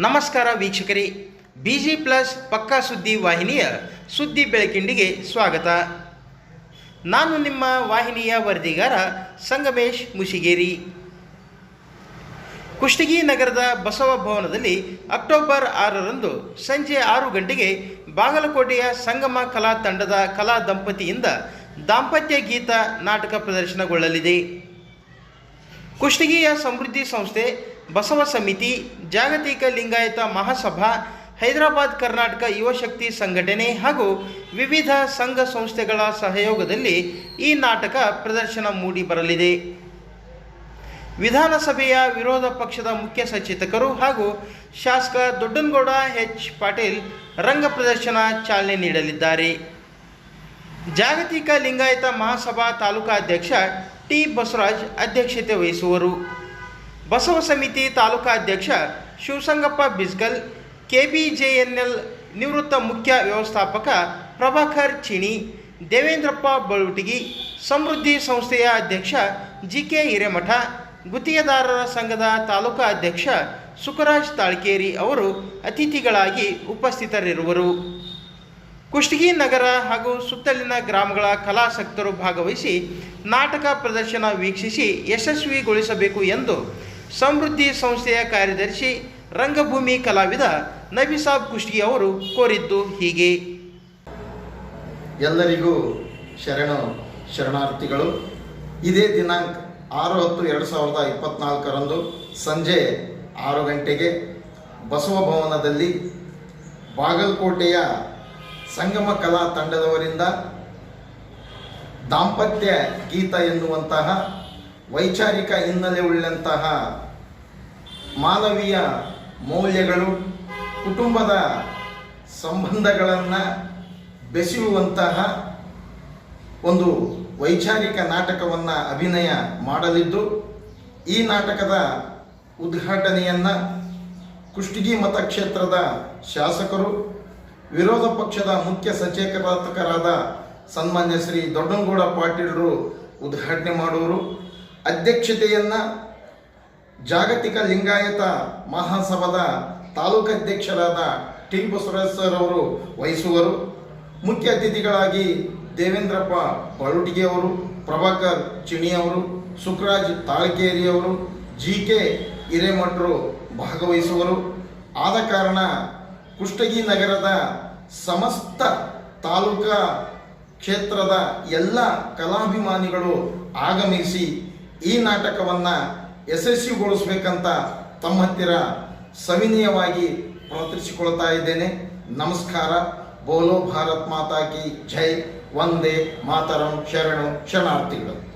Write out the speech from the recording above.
ನಮಸ್ಕಾರ ವೀಕ್ಷಕರೇ B G plus ಪಕ್ಕಾ ಸುದ್ದಿ ವಾಹಿನಿಯ ಸುದ್ದಿ ಬೆಳಕಿಂಡಿಗೆ ಸ್ವಾಗತ. ನಾನು ನಿಮ್ಮ ವಾಹಿನಿಯ ವರದಿಗಾರ ಸಂಗಮೇಶ್ ಮುಸಿಗೇರಿ ಕುಷ್ಟಗಿ ನಗರದ ಬಸವ ಭವನದಲ್ಲಿ ಅಕ್ಟೋಬರ್ ಆರರಂದು ಸಂಜೆ ಆರು ಗಂಟೆಗೆ ಬಾಗಲಕೋಟೆಯ ಸಂಗಮ ಕಲಾ ತಂಡದ ಕಲಾ ದಂಪತಿಯಿಂದ ದಾಂಪತ್ಯ ಗೀತ ನಾಟಕ ಪ್ರದರ್ಶನಗೊಳ್ಳಲಿದೆ. ಕುಷ್ಟಗಿಯ ಸಮೃದ್ಧಿ ಸಂಸ್ಥೆ ಬಸವ ಸಮಿತಿ ಜಾಗತಿಕ ಲಿಂಗಾಯತ ಮಹಾಸಭಾ, ಹೈದರಾಬಾದ್ ಕರ್ನಾಟಕ ಯುವಶಕ್ತಿ ಸಂಘಟನೆ ಹಾಗೂ ವಿವಿಧ ಸಂಘ ಸಂಸ್ಥೆಗಳ ಸಹಯೋಗದಲ್ಲಿ ಈ ನಾಟಕ ಪ್ರದರ್ಶನ ಮೂಡಿ ಬರಲಿದೆ. ವಿಧಾನಸಭೆಯ ವಿರೋಧ ಪಕ್ಷದ ಮುಖ್ಯ ಸಚೇತಕರು ಹಾಗೂ ಶಾಸಕ ದೊಡ್ಡನಗೌಡ ಎಚ್. ಪಾಟೀಲ್ ರಂಗ ಪ್ರದರ್ಶನ ಚಾಲನೆ ನೀಡಲಿದ್ದಾರೆ. ಜಾಗತಿಕ ಲಿಂಗಾಯತ ಮಹಾಸಭಾ ತಾಲೂಕಾ ಅಧ್ಯಕ್ಷ ಟಿ. ಬಸವರಾಜ್ ಅಧ್ಯಕ್ಷತೆ ವಹಿಸುವರು. ಬಸವ ಸಮಿತಿ ತಾಲೂಕಾ ಅಧ್ಯಕ್ಷ ಶಿವಸಂಗಪ್ಪ ಬಿಸ್ಗಲ್, ಕೆಬಿಜೆಎನ್ಎಲ್ ನಿವೃತ್ತ ಮುಖ್ಯ ವ್ಯವಸ್ಥಾಪಕ ಪ್ರಭಾಕರ್ ಚಿಣಿ, ದೇವೇಂದ್ರಪ್ಪ ಬಳುಟಗಿ ಸಮೃದ್ಧಿ ಸಂಸ್ಥೆಯ ಅಧ್ಯಕ್ಷ ಜಿ ಕೆ ಹಿರೇಮಠ, ಗುತ್ತಿಗೆದಾರರ ಸಂಘದ ತಾಲೂಕಾ ಅಧ್ಯಕ್ಷ ಸುಖರಾಜ್ ತಾಳ್ಕೇರಿ ಅವರು ಅತಿಥಿಗಳಾಗಿ ಉಪಸ್ಥಿತರಿರುವರು. ಕುಷ್ಟಗಿ ನಗರ ಹಾಗೂ ಸುತ್ತಲಿನ ಗ್ರಾಮಗಳ ಕಲಾಸಕ್ತರು ಭಾಗವಹಿಸಿ ನಾಟಕ ಪ್ರದರ್ಶನ ವೀಕ್ಷಿಸಿ ಯಶಸ್ವಿಗೊಳಿಸಬೇಕು ಎಂದು ಸಮೃದ್ಧಿ ಸಂಸ್ಥೆಯ ಕಾರ್ಯದರ್ಶಿ ರಂಗಭೂಮಿ ಕಲಾವಿದ ನಬಿಸಾಬ್ ಕುಷ್ಟಿ ಅವರು ಕೋರಿದ್ದು ಹೀಗೆ. ಎಲ್ಲರಿಗೂ ಶರಣ ಶರಣಾರ್ಥಿಗಳು, ಇದೇ ದಿನಾಂಕ ಆರು ಹತ್ತು ಎರಡು ಸಾವಿರದ ಇಪ್ಪತ್ನಾಲ್ಕರಂದು ಸಂಜೆ ಆರು ಗಂಟೆಗೆ ಬಸವ ಭವನದಲ್ಲಿ ಬಾಗಲಕೋಟೆಯ ಸಂಗಮ ಕಲಾ ತಂಡದವರಿಂದ ದಾಂಪತ್ಯ ಗೀತ ಎನ್ನುವಂತಹ ವೈಚಾರಿಕ ಹಿನ್ನೆಲೆ ಉಳ್ಳಂತಹ ಮಾನವೀಯ ಮೌಲ್ಯಗಳು, ಕುಟುಂಬದ ಸಂಬಂಧಗಳನ್ನು ಬೆಸೆಯುವಂತಹ ಒಂದು ವೈಚಾರಿಕ ನಾಟಕವನ್ನು ಅಭಿನಯ ಮಾಡಲಿದ್ದು, ಈ ನಾಟಕದ ಉದ್ಘಾಟನೆಯನ್ನು ಕುಷ್ಟಗಿ ಮತಕ್ಷೇತ್ರದ ಶಾಸಕರು, ವಿರೋಧ ಪಕ್ಷದ ಮುಖ್ಯ ಸಚೇತಕರಾದ ಸನ್ಮಾನ್ಯ ಶ್ರೀ ದೊಡ್ಡಂಗೌಡ ಪಾಟೀಲರು ಉದ್ಘಾಟನೆ ಮಾಡುವರು. ಅಧ್ಯಕ್ಷತೆಯನ್ನು ಜಾಗತಿಕ ಲಿಂಗಾಯತ ಮಹಾಸಭಾದ ತಾಲೂಕಾಧ್ಯಕ್ಷರಾದ ಟಿ ಬಸವರಾಜ್ ಸರ್ ಅವರು ವಹಿಸುವರು. ಮುಖ್ಯ ಅತಿಥಿಗಳಾಗಿ ದೇವೇಂದ್ರಪ್ಪ ಬಳುಟಿಗೆ ಅವರು, ಪ್ರಭಾಕರ್ ಚಿಣಿ ಅವರು, ಸುಖರಾಜ್ ತಾಳ್ಕೇರಿ ಅವರು ಜಿ ಕೆ ಹಿರೇಮಠರು ಭಾಗವಹಿಸುವರು. ಆದ ಕಾರಣ ಕುಷ್ಟಗಿ ನಗರದ ಸಮಸ್ತ ತಾಲೂಕಾ ಕ್ಷೇತ್ರದ ಎಲ್ಲ ಕಲಾಭಿಮಾನಿಗಳು ಆಗಮಿಸಿ ಈ ನಾಟಕವನ್ನು ಯಶಸ್ವಿಗೊಳಿಸಬೇಕಂತ ತಮ್ಮ ಹತ್ತಿರ ಸವಿನಯವಾಗಿ ಪ್ರಾರ್ಥಿಸಿಕೊಳ್ತಾ ಇದ್ದೇನೆ. ನಮಸ್ಕಾರ. ಬೋಲೋ ಭಾರತ್ ಮಾತಾ ಕಿ ಜೈ. ವಂದೇ ಮಾತರಂ ಶರಣು ಶರಣಾರ್ಥಿಗಳು.